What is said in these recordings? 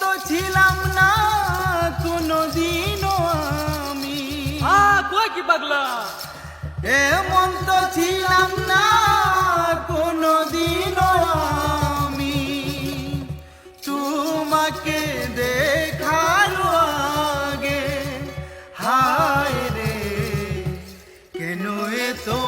তো ছিলাম না কোনোদিনও আমি। আ কি পাগলা? এমন তো ছিলাম না কোনোদিনও আমি। তোমাকে দেখার আগে হায় রে কেন এ তো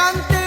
cantante.